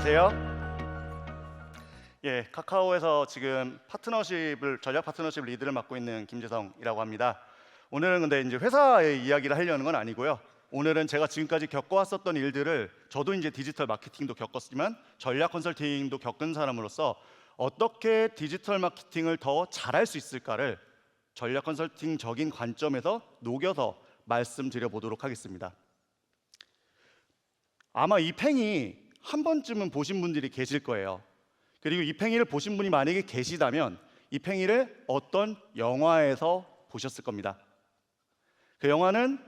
안녕하세요. 예, 카카오에서 지금 파트너십을 전략 파트너십 리드를 맡고 있는 김재성이라고 합니다. 오늘은 근데 이제 회사의 이야기를 하려는 건 아니고요. 오늘은 제가 지금까지 겪어왔었던 일들을 저도 이제 디지털 마케팅도 겪었지만 전략 컨설팅도 겪은 사람으로서 어떻게 디지털 마케팅을 더 잘할 수 있을까를 전략 컨설팅적인 관점에서 녹여서 말씀드려 보도록 하겠습니다. 아마 이 팽이 한 번쯤은 보신 분들이 계실 거예요. 그리고 이 팽이를 보신 분이 만약에 계시다면 이 팽이를 어떤 영화에서 보셨을 겁니다. 그 영화는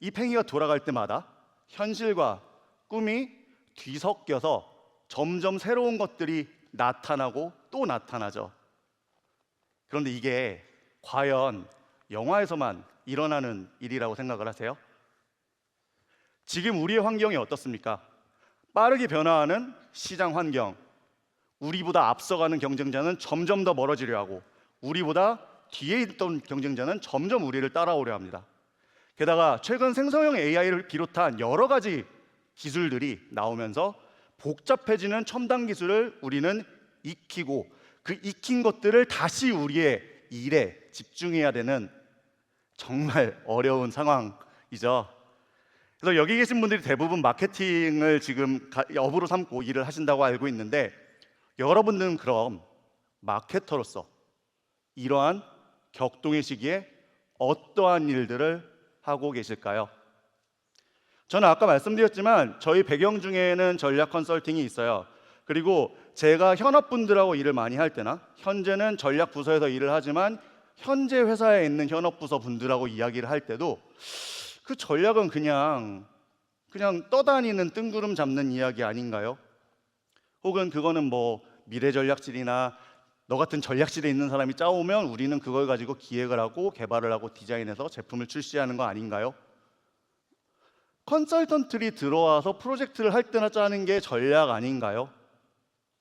이 팽이가 돌아갈 때마다 현실과 꿈이 뒤섞여서 점점 새로운 것들이 나타나고 또 나타나죠. 그런데 이게 과연 영화에서만 일어나는 일이라고 생각을 하세요? 지금 우리의 환경이 어떻습니까? 빠르게 변화하는 시장 환경, 우리보다 앞서가는 경쟁자는 점점 더 멀어지려 하고 우리보다 뒤에 있던 경쟁자는 점점 우리를 따라오려 합니다. 게다가 최근 생성형 AI를 비롯한 여러 가지 기술들이 나오면서 복잡해지는 첨단 기술을 우리는 익히고 그 익힌 것들을 다시 우리의 일에 집중해야 되는 정말 어려운 상황이죠. 그래서 여기 계신 분들이 대부분 마케팅을 지금 가- 업으로 삼고 일을 하신다고 알고 있는데 여러분들은 그럼 마케터로서 이러한 격동의 시기에 어떠한 일들을 하고 계실까요? 저는 아까 말씀드렸지만 저희 배경 중에는 전략 컨설팅이 있어요. 그리고 제가 현업분들하고 일을 많이 할 때나 현재는 전략 부서에서 일을 하지만 현재 회사에 있는 현업 부서 분들하고 이야기를 할 때도 그 전략은 그냥 그냥 떠다니는 뜬구름 잡는 이야기 아닌가요? 혹은 그거는 뭐 미래 전략실이나 너 같은 전략실에 있는 사람이 짜오면 우리는 그걸 가지고 기획을 하고 개발을 하고 디자인해서 제품을 출시하는 거 아닌가요? 컨설턴트리 들어와서 프로젝트를 할 때나 짜는 게 전략 아닌가요?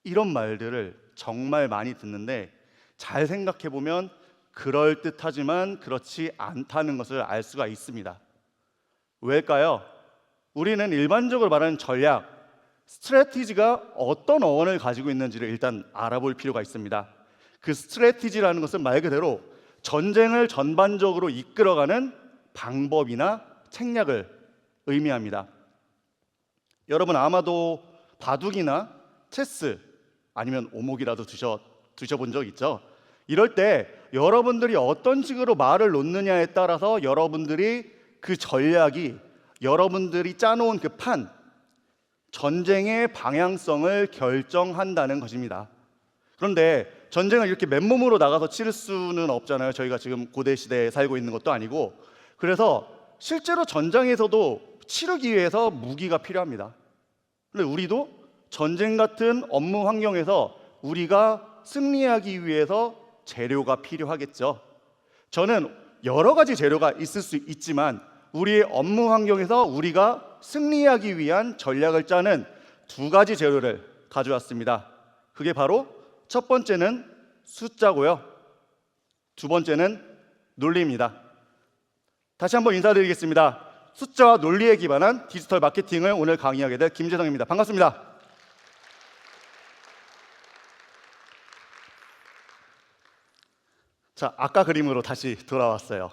이런 말들을 정말 많이 듣는데 잘 생각해 보면 그럴 듯하지만 그렇지 않다는 것을 알 수가 있습니다. 왜일까요? 우리는 일반적으로 말하는 전략, 스트레티지가 어떤 어원을 가지고 있는지를 일단 알아볼 필요가 있습니다. 그 스트레티지라는 것은 말 그대로 전쟁을 전반적으로 이끌어가는 방법이나 책략을 의미합니다. 여러분 아마도 바둑이나 체스 아니면 오목이라도 드셔 드셔본 적 있죠? 이럴 때 여러분들이 어떤 식으로 말을 놓느냐에 따라서 여러분들이 그 전략이 여러분들이 짜놓은 그 판, 전쟁의 방향성을 결정한다는 것입니다. 그런데 전쟁을 이렇게 맨몸으로 나가서 치를 수는 없잖아요. 저희가 지금 고대 시대에 살고 있는 것도 아니고. 그래서 실제로 전장에서도 치르기 위해서 무기가 필요합니다. 근데 우리도 전쟁 같은 업무 환경에서 우리가 승리하기 위해서 재료가 필요하겠죠. 저는 여러 가지 재료가 있을 수 있지만 우리의 업무 환경에서 우리가 승리하기 위한 전략을 짜는 두 가지 재료를 가져왔습니다. 그게 바로 첫 번째는 숫자고요. 두 번째는 논리입니다. 다시 한번 인사드리겠습니다. 숫자와 논리에 기반한 디지털 마케팅을 오늘 강의하게 될 김재성입니다. 반갑습니다. 자, 아까 그림으로 다시 돌아왔어요.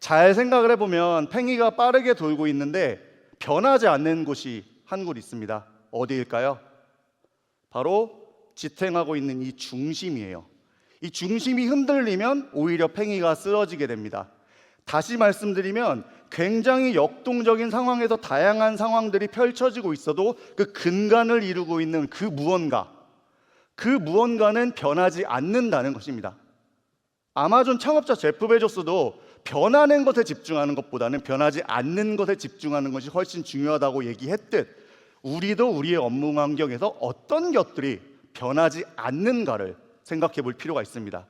잘 생각을 해보면 팽이가 빠르게 돌고 있는데 변하지 않는 곳이 한 곳 있습니다. 어디일까요? 바로 지탱하고 있는 이 중심이에요. 이 중심이 흔들리면 오히려 팽이가 쓰러지게 됩니다. 다시 말씀드리면 굉장히 역동적인 상황에서 다양한 상황들이 펼쳐지고 있어도 그 근간을 이루고 있는 그 무언가, 그 무언가는 변하지 않는다는 것입니다. 아마존 창업자 제프 베조스도 변하는 것에 집중하는 것보다는 변하지 않는 것에 집중하는 것이 훨씬 중요하다고 얘기했듯 우리도 우리의 업무 환경에서 어떤 것들이 변하지 않는가를 생각해 볼 필요가 있습니다.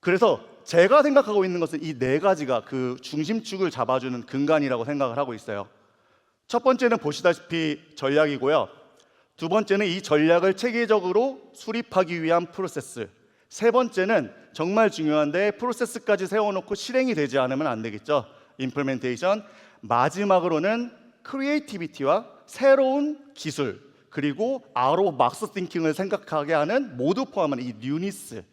그래서 제가 생각하고 있는 것은 이 네 가지가 그 중심축을 잡아주는 근간이라고 생각을 하고 있어요. 첫 번째는 보시다시피 전략이고요. 두 번째는 이 전략을 체계적으로 수립하기 위한 프로세스. 세 번째는 정말 중요한데 프로세스까지 세워놓고 실행이 되지 않으면 안 되겠죠. 임플멘테이션. 마지막으로는 크리에이티비티와 새로운 기술 그리고 아로 막스 띵킹을 생각하게 하는 모두 포함한 이 뉴니스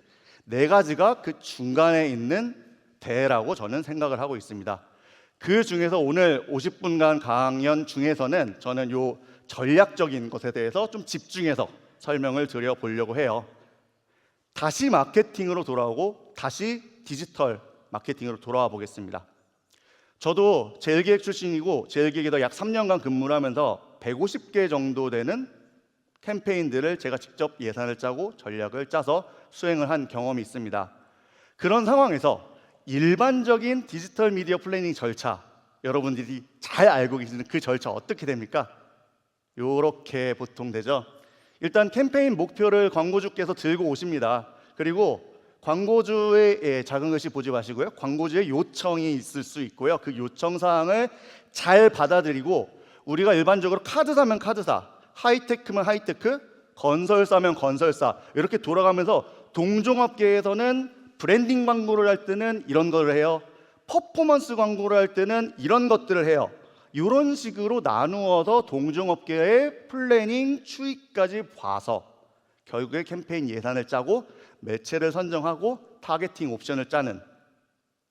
네 가지가 그 중간에 있는 대라고 저는 생각을 하고 있습니다. 그 중에서 오늘 50분간 강연 중에서는 저는 요 전략적인 것에 대해서 좀 집중해서 설명을 드려 보려고 해요. 다시 마케팅으로 돌아오고 다시 디지털 마케팅으로 돌아와 보겠습니다. 저도 제일기획 출신이고 제일기획에서 약 3년간 근무를 하면서 150개 정도 되는 캠페인들을 제가 직접 예산을 짜고 전략을 짜서 수행을 한 경험이 있습니다. 그런 상황에서 일반적인 디지털 미디어 플래닝 절차 여러분들이 잘 알고 계시는 그 절차 어떻게 됩니까? 요렇게 보통 되죠. 일단 캠페인 목표를 광고주께서 들고 오십니다. 그리고 광고주의 예, 작은 글씨 보지 마시고요. 광고주의 요청이 있을 수 있고요. 그 요청 사항을 잘 받아들이고 우리가 일반적으로 카드 사면 카드사, 하이테크면 하이테크, 건설사면 건설사 이렇게 돌아가면서 동종업계에서는 브랜딩 광고를 할 때는 이런 거를 해요. 퍼포먼스 광고를 할 때는 이런 것들을 해요. 이런 식으로 나누어서 동종업계의 플래닝 추이까지 봐서 결국에 캠페인 예산을 짜고 매체를 선정하고 타겟팅 옵션을 짜는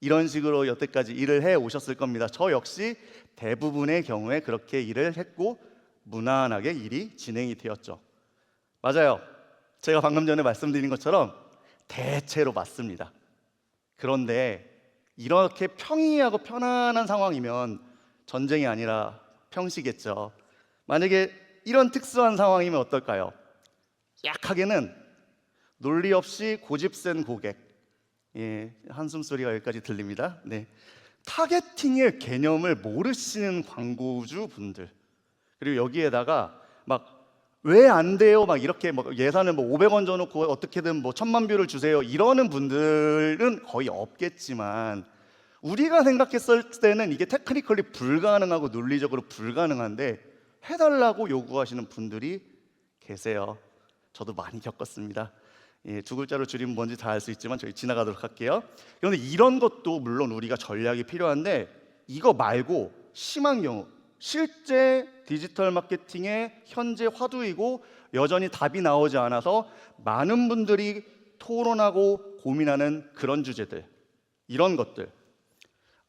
이런 식으로 여태까지 일을 해 오셨을 겁니다. 저 역시 대부분의 경우에 그렇게 일을 했고 무난하게 일이 진행이 되었죠. 맞아요. 제가 방금 전에 말씀드린 것처럼 대체로 맞습니다. 그런데 이렇게 평이하고 편안한 상황이면 전쟁이 아니라 평시겠죠. 만약에 이런 특수한 상황이면 어떨까요? 약하게는 논리 없이 고집 센 고객. 예, 한숨 소리가 여기까지 들립니다. 네. 타겟팅의 개념을 모르시는 광고주 분들. 그리고 여기에다가 막 왜 안 돼요? 막 이렇게 뭐 예산을 뭐 500원 줘 놓고 어떻게든 뭐 천만 뷰를 주세요. 이러는 분들은 거의 없겠지만 우리가 생각했을 때는 이게 테크니컬리 불가능하고 논리적으로 불가능한데 해달라고 요구하시는 분들이 계세요. 저도 많이 겪었습니다. 예, 두 글자로 줄이면 뭔지 다 알 수 있지만 저희 지나가도록 할게요. 그런데 이런 것도 물론 우리가 전략이 필요한데 이거 말고 심한 경우 실제 디지털 마케팅의 현재 화두이고 여전히 답이 나오지 않아서 많은 분들이 토론하고 고민하는 그런 주제들 이런 것들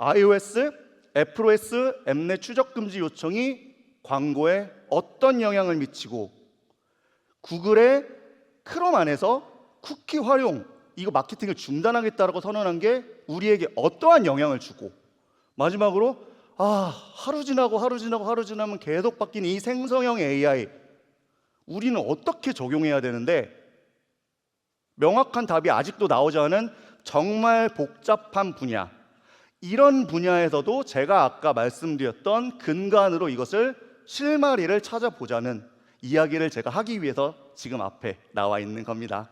iOS, FOS 앱내 추적 금지 요청이 광고에 어떤 영향을 미치고 구글의 크롬 안에서 쿠키 활용 이거 마케팅을 중단하겠다라고 선언한 게 우리에게 어떠한 영향을 주고 마지막으로 아 하루 지나고 하루 지나고 하루 지나면 계속 바뀌는 이 생성형 AI 우리는 어떻게 적용해야 되는데 명확한 답이 아직도 나오지 않은 정말 복잡한 분야 이런 분야에서도 제가 아까 말씀드렸던 근간으로 이것을 실마리를 찾아보자는 이야기를 제가 하기 위해서 지금 앞에 나와 있는 겁니다.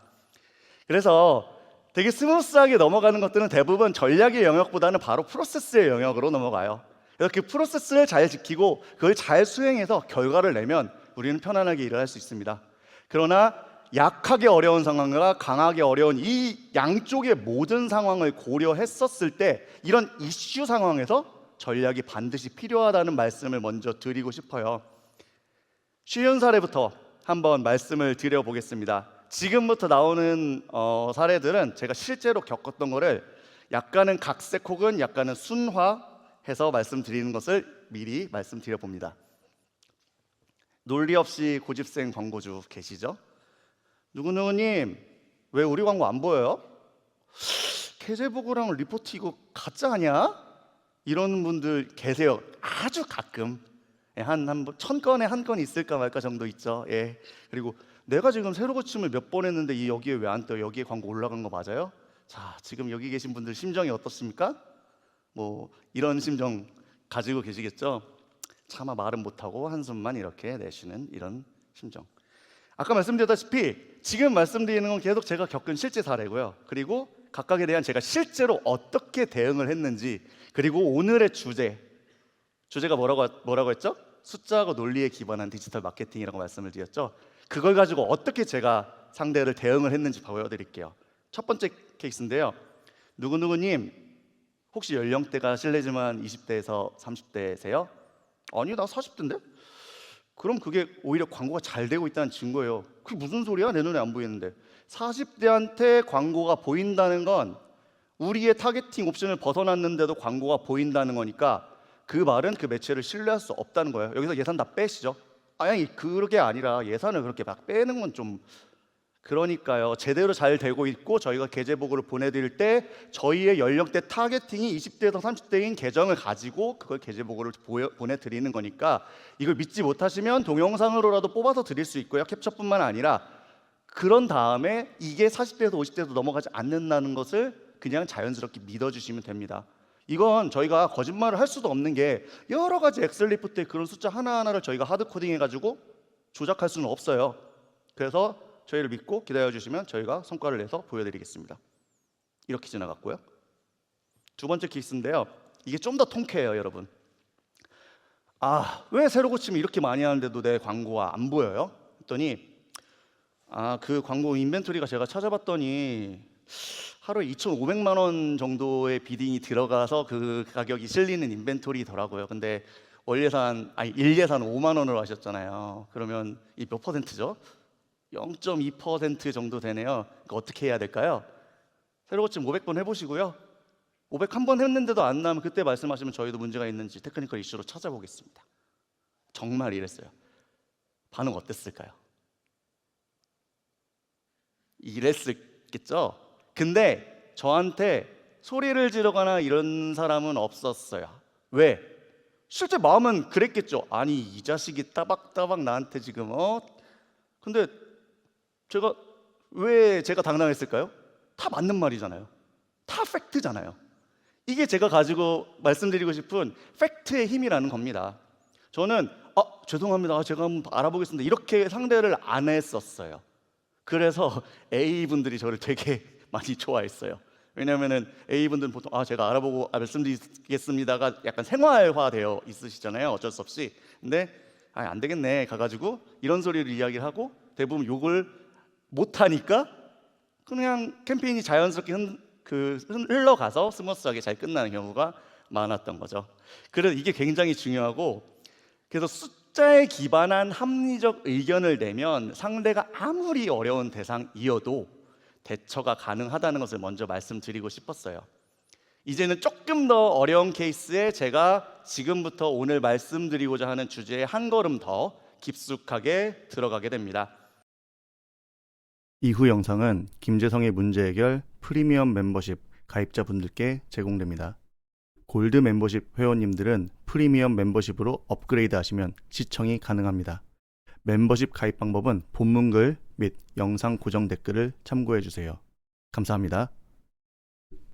그래서 되게 스무스하게 넘어가는 것들은 대부분 전략의 영역보다는 바로 프로세스의 영역으로 넘어가요. 그래서 그 프로세스를 잘 지키고 그걸 잘 수행해서 결과를 내면 우리는 편안하게 일을 할 수 있습니다. 그러나 약하게 어려운 상황과 강하게 어려운 이 양쪽의 모든 상황을 고려했었을 때 이런 이슈 상황에서 전략이 반드시 필요하다는 말씀을 먼저 드리고 싶어요. 쉬운 사례부터 한번 말씀을 드려보겠습니다. 지금부터 나오는 어, 사례들은 제가 실제로 겪었던 거를 약간은 각색 혹은 약간은 순화해서 말씀드리는 것을 미리 말씀드려 봅니다. 논리 없이 고집생 광고주 계시죠? 누구누구님 왜 우리 광고 안 보여요? 계제보고랑 리포트 이거 가짜 아니야? 이런 분들 계세요. 아주 가끔 한 한 천 건에 한 건 있을까 말까 정도 있죠. 예. 그리고 내가 지금 새로 고침을 몇 번 했는데 이 여기에 왜 안 떠요? 여기에 광고 올라간 거 맞아요? 자, 지금 여기 계신 분들 심정이 어떻습니까? 뭐 이런 심정 가지고 계시겠죠? 차마 말은 못하고 한숨만 이렇게 내쉬는 이런 심정. 아까 말씀드렸다시피 지금 말씀드리는 건 계속 제가 겪은 실제 사례고요. 그리고 각각에 대한 제가 실제로 어떻게 대응을 했는지 그리고 오늘의 주제 주제가 뭐라고 뭐라고 했죠? 숫자하고 논리에 기반한 디지털 마케팅이라고 말씀을 드렸죠. 그걸 가지고 어떻게 제가 상대를 대응을 했는지 보여드릴게요. 첫 번째 케이스인데요. 누구누구님 혹시 연령대가 실례지만 20대에서 30대세요? 아니 나 40대인데? 그럼 그게 오히려 광고가 잘 되고 있다는 증거예요. 그게 무슨 소리야? 내 눈에 안 보이는데. 40대한테 광고가 보인다는 건 우리의 타겟팅 옵션을 벗어났는데도 광고가 보인다는 거니까 그 말은 그 매체를 신뢰할 수 없다는 거예요. 여기서 예산 다 빼시죠. 아니 그게 아니라 예산을 그렇게 막 빼는 건 좀 그러니까요. 제대로 잘 되고 있고 저희가 계제 보고를 보내드릴 때 저희의 연령대 타겟팅이 20대에서 30대인 계정을 가지고 그걸 계제 보고를 보여- 보내드리는 거니까 이걸 믿지 못하시면 동영상으로라도 뽑아서 드릴 수 있고요. 캡처뿐만 아니라 그런 다음에 이게 40대에서 50대에서 넘어가지 않는다는 것을 그냥 자연스럽게 믿어주시면 됩니다. 이건 저희가 거짓말을 할 수도 없는 게 여러 가지 엑셀 리포트에 그런 숫자 하나하나를 저희가 하드 코딩 해가지고 조작할 수는 없어요. 그래서 저희를 믿고 기다려 주시면 저희가 성과를 내서 보여드리겠습니다. 이렇게 지나갔고요. 두 번째 케이스인데요. 이게 좀 더 통쾌해요, 여러분. 아, 왜 새로 고치면 이렇게 많이 하는데도 내 광고가 안 보여요? 했더니 아, 그 광고 인벤토리가 제가 찾아봤더니 하루에 2,500만 원 정도의 비딩이 들어가서 그 가격이 실리는 인벤토리더라고요. 근데 월 예산 아니 일 예산 5만 원으로 하셨잖아요. 그러면 이 몇 퍼센트죠? 0.2% 정도 되네요. 그 어떻게 해야 될까요? 새로 고침 500번 해보시고요. 501번 했는데도 안 나면 그때 말씀하시면 저희도 문제가 있는지 테크니컬 이슈로 찾아보겠습니다. 정말 이랬어요. 반응 어땠을까요? 이랬겠죠. 근데 저한테 소리를 지르거나 이런 사람은 없었어요. 왜? 실제 마음은 그랬겠죠. 아니 이 자식이 따박따박 나한테 지금 어? 근데 제가 왜 제가 당당했을까요? 다 맞는 말이잖아요. 다 팩트잖아요. 이게 제가 가지고 말씀드리고 싶은 팩트의 힘이라는 겁니다. 저는 아, 죄송합니다. 제가 한번 알아보겠습니다. 이렇게 상대를 안 했었어요. 그래서 A 분들이 저를 되게 많이 좋아했어요. 왜냐하면은 A 분들은 보통 아 제가 알아보고 아, 말씀드리겠습니다가 약간 생활화되어 있으시잖아요. 어쩔 수 없이. 근데 아, 안 되겠네 가가지고 이런 소리를 이야기를 하고 대부분 욕을 못 하니까 그냥 캠페인이 자연스럽게 흔, 그 흘러가서 스무스하게 잘 끝나는 경우가 많았던 거죠. 그래서 이게 굉장히 중요하고 그래서 숫자에 기반한 합리적 의견을 내면 상대가 아무리 어려운 대상이어도 대처가 가능하다는 것을 먼저 말씀드리고 싶었어요. 이제는 조금 더 어려운 케이스에 제가 지금부터 오늘 말씀드리고자 하는 주제에 한 걸음 더 깊숙하게 들어가게 됩니다. 이후 영상은 김재성의 문제 해결 프리미엄 멤버십 가입자분들께 제공됩니다. 골드 멤버십 회원님들은 프리미엄 멤버십으로 업그레이드 하시면 시청이 가능합니다. 멤버십 가입 방법은 본문글 및 영상 고정 댓글을 참고해 주세요. 감사합니다.